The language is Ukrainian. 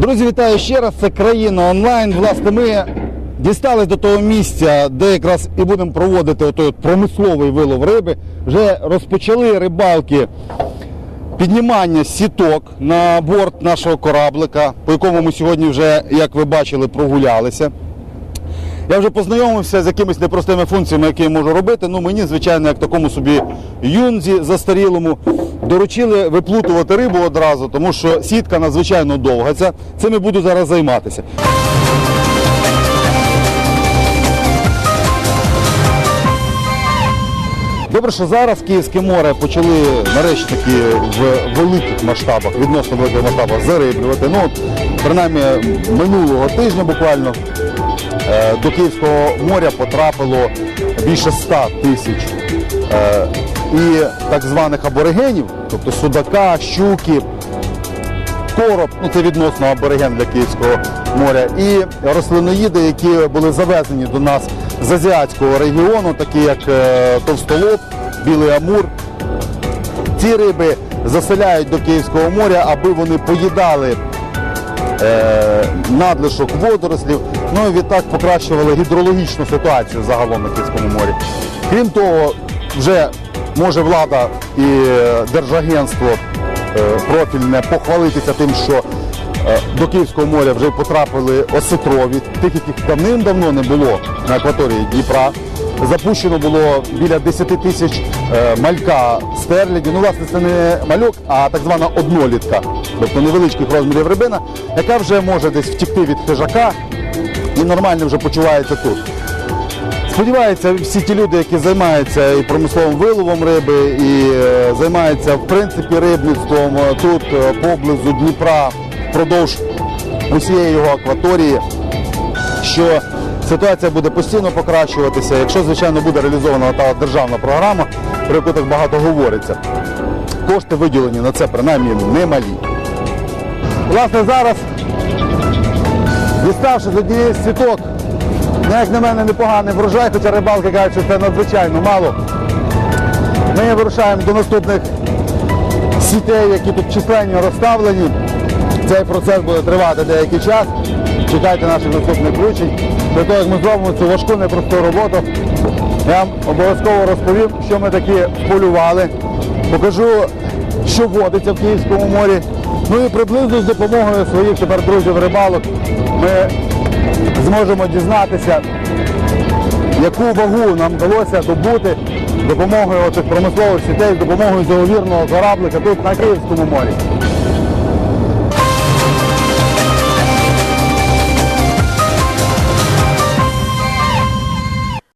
Друзі, вітаю ще раз. Це країна онлайн. Власне, ми дістались до того місця, де якраз і будемо проводити отой от промисловий вилов риби. Вже розпочали рибалки піднімання сіток на борт нашого кораблика, по якому ми сьогодні вже, як ви бачили, прогулялися. Я вже познайомився з якимись непростими функціями, які я можу робити. Ну мені, звичайно, як такому собі юнзі застарілому, доручили виплутувати рибу одразу, тому що сітка надзвичайно довга. Ця цим і буду зараз займатися. Добре, що зараз Київське море почали нарешті таки в великих масштабах, відносно великих масштабах зариблювати. Ну, принаймні минулого тижня буквально До Київського моря потрапило більше 100 тисяч е, і так званих аборигенів, тобто судака, щуки, короб, ну це відносно абориген для Київського моря, і рослиноїди, які були завезені до нас з азіатського регіону, такі як е, товстолоб, білий амур. Ці риби заселяють до Київського моря, аби вони поїдали е, надлишок водорослів, ну і відтак покращували гідрологічну ситуацію загалом на Київському морі. Крім того, вже може влада і е, Держагентство е, профільне похвалитися тим, що е, до Київського моря вже потрапили осетрові, тих, яких давним-давно не було на акваторії Дніпра. Запущено було біля 10 тисяч е, малька стерлядів. Ну, власне, це не мальок, а так звана однолітка, тобто невеличких розмірів рибина, яка вже може десь втікти від хижака і нормально вже почувається тут. Сподіваюся, всі ті люди, які займаються і промисловим виловом риби, і е, займаються в принципі рибництвом е, тут е, поблизу Дніпра впродовж усієї його акваторії, що ситуація буде постійно покращуватися, якщо, звичайно, буде реалізована та державна програма, про яку так багато говориться. Кошти виділені на це принаймні немалі. Власне, зараз, діставши з однієї з сіток, ну, як на мене, непоганий врожай, хоча рибалки кажуть, що це надзвичайно мало. Ми вирушаємо до наступних сітей, які тут численні розставлені. Цей процес буде тривати деякий час. Чекайте наших наступних включень. До того, як ми зробимо цю важку непросту роботу, я вам обов'язково розповім, що ми таки полювали. Покажу, що водиться в Київському морі. Ну і приблизно з допомогою своїх тепер друзів рибалок ми зможемо дізнатися, яку вагу нам вдалося добути допомогою оцих промислових сітей, допомогою цього кораблика тут на Київському морі.